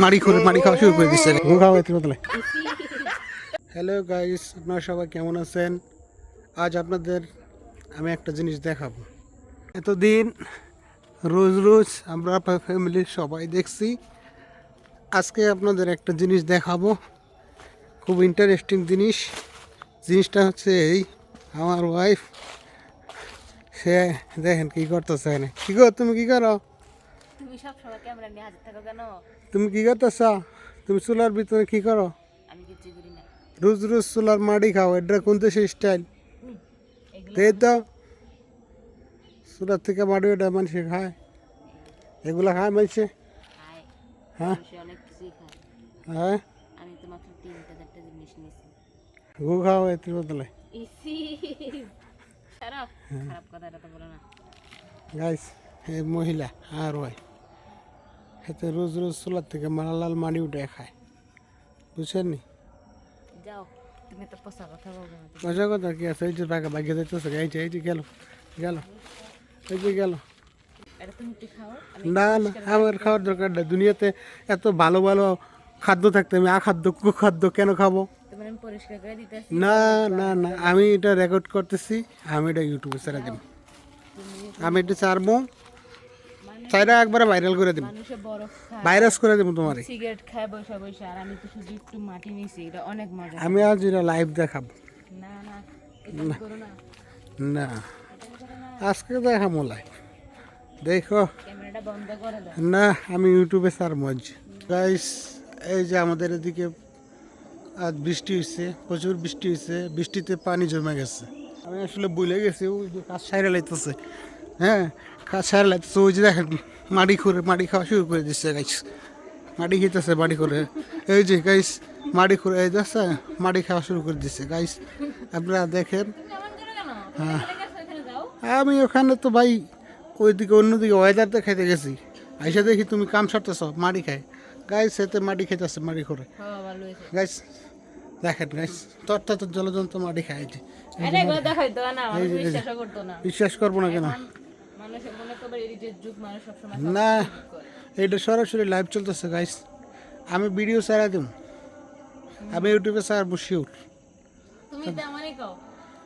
মাড়ি করে মাড়ি খাওয়া শুরু করে দিচ্ছে। খাওয়া বদলে হ্যালো গাইস আপনারা সবাই কেমন আছেন? আজ আপনাদের আমি একটা জিনিস দেখাবো। এতদিন রোজ রোজ আমরা ফ্যামিলির সবাই দেখছি। আজকে আপনাদের একটা জিনিস দেখাবো। খুব ইন্টারেস্টিং জিনিস। জিনিসটা হচ্ছে এই আমার ওয়াইফ সে দেখেন কী করতেছে এখানে। কি কর তুমি কী করো? তুমি সব সময় ক্যামেরা নিয়ে হাজির থাকো কেন? তুমি কি করতেছ? তুমি চুলার ভিতরে কি করো? আমি কিছু করি না। রোজ রোজ চুলার মাটি খাও এটা কোন দেশের স্টাইল তাই তো? চুলার থেকে মাটি ওটা মানুষে খায়। এগুলা খায় মানুষে? হ্যাঁ? হ্যাঁ? আমি তো মাত্র তিনটা চারটা জিনিস নিয়েছি। গু খাও এতে বদলে। খারাপ খারাপ কথাটা তো বলো না। গাইস এই মহিলা আর ওই। এতে রোজ রোজ চুলার থেকে মালালাল মাটি উঠে খায়। বুঝছেন নি? মজা কথা কি আছে? এই যে বাঘা বাঘে যাইতেছে এই যে এই যে গেল গেল এই যে গেল। না না আমার খাওয়ার দরকার নেই। দুনিয়াতে এত ভালো ভালো খাদ্য থাকতে আমি আখাদ্য কুখাদ্য কেন খাব? না না না আমি এটা রেকর্ড করতেছি আমি এটা ইউটিউবে ছেড়ে দেব আমি এটা ছাড়বো। চাইরা একবারে ভাইরাল করে দেবো মানুষে বরফ খায় ভাইরাস করে দেবো তোমার। সিগারেট খায় বসে বসে। আর আমি তো শুধু একটু মাটি নিয়েছি এটা অনেক মজা। আমি আজ এটা লাইভ দেখাবো। না না এটা করো না। না। আজকে দেখাবো লাইভ দেখো। ক্যামেরাটা বন্ধ করে দাও। না আমি ইউটিউবে সার মজ গাইস এই যে আমাদের এদিকে আজ বৃষ্টি হয়েছে প্রচুর বৃষ্টি হয়েছে বৃষ্টিতে পানি জমে গেছে। আমি আসলে ভুলে গেছি ওই যে কাজ সাইরে লাইতেছে। হ্যাঁ স্যার লাইতেছে ওই যে দেখেন মাটি খুঁড়ে মাটি খাওয়া শুরু করে দিচ্ছে গাইস মাটি খেতেছে মাটি করে এই যে গাইস মাটি করে এই যাচ্ছে মাটি খাওয়া শুরু করে দিচ্ছে গাইস আপনারা দেখেন। হ্যাঁ। আমি ওখানে তো ভাই ওইদিকে অন্যদিকে ওয়েদার খাইতে গেছি। আইসা দেখি তুমি কাম সারতেছ মাটি খায়। গাইস এতে মাটি খাইতেছে মাটি করে গাইস দেখেন গাইস তরটা তো জলজন্ত মাটি খায় না বিশ্বাস করব না কেন? না এটা সরাসরি লাইভ চলতেছে গাইস আমি ভিডিও ছাড়া দেব। আমি ইউটিউবে ছাড়বো শিওর তুমি কও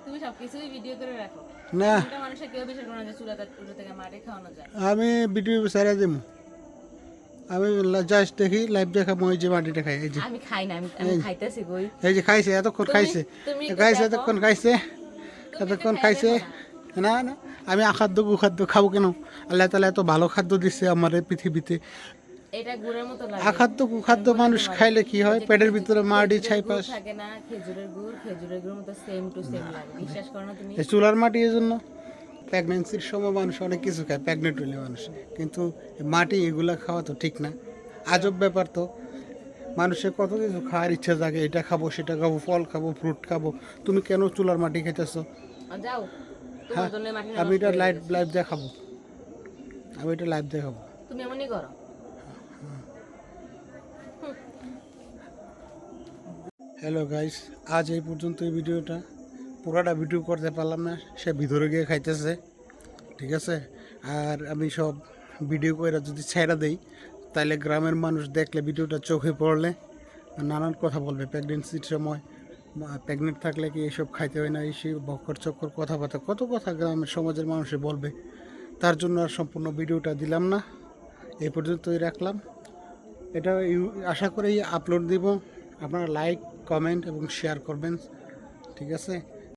তুমি সবকিছুই ভিডিও করে রাখো। না। মানুষের কেউ বিশ্বাস করে না যে থেকে মাটি খাওয়ানো যায়। আমি ভিডিও ছাড়া দেব। আমি জাস্ট দেখি লাইভ দেখা মই যে মাটিটা খাই এই যে। আমি খাই না আমি খাইতেছি কই? এই যে খাইছে এতক্ষণ খাইছে। খাইছে। এতক্ষণ খাইছে। এতক্ষণ খাইছে। না না আমি আখাদ্য কুখাদ্য খাব কেন? আল্লাহ তালা এত ভালো খাদ্য দিচ্ছে আমার এই পৃথিবীতে। আখাদ্য কুখাদ্য মানুষ খাইলে কি হয়? পেটের ভিতরে মাটি ছাই পাস থাকে চুলার মাটি এই জন্য প্রেগনেন্সির সময় মানুষ অনেক কিছু খায় প্রেগনেন্ট হইলে মানুষ। কিন্তু মাটি এগুলা খাওয়া তো ঠিক না। আজব ব্যাপার তো। মানুষের কত কিছু খাওয়ার ইচ্ছা জাগে এটা খাব সেটা খাব ফল খাব ফ্রুট খাব। তুমি কেন চুলার মাটি খেতেছো যাও। হ্যাঁ, আমি এটা লাইভ লাইভ দেখাবো। আমি এটা লাইভ দেখাবো। তুমি এমনই করো। হ্যালো গাইস আজ এই পর্যন্ত এই ভিডিওটা। পুরাটা ভিডিও করতে পারলাম না সে ভিতরে গিয়ে খাইতেছে ঠিক আছে? আর আমি সব ভিডিও করে যদি ছেড়ে দেই তাহলে গ্রামের মানুষ দেখলে ভিডিওটা চোখে পড়লে নানান কথা বলবে প্রেগনেন্সির সময় প্রেগনেন্ট থাকলে কি এসব খাইতে হয় না? এই সেই বক্কর চক্কর কথাবার্তা কত কথা গ্রামের সমাজের মানুষে বলবে। তার জন্য আর সম্পূর্ণ ভিডিওটা দিলাম না। এই পর্যন্তই রাখলাম। এটা আশা করেই আপলোড দিব। আপনারা লাইক কমেন্ট এবং শেয়ার করবেন। ঠিক আছে?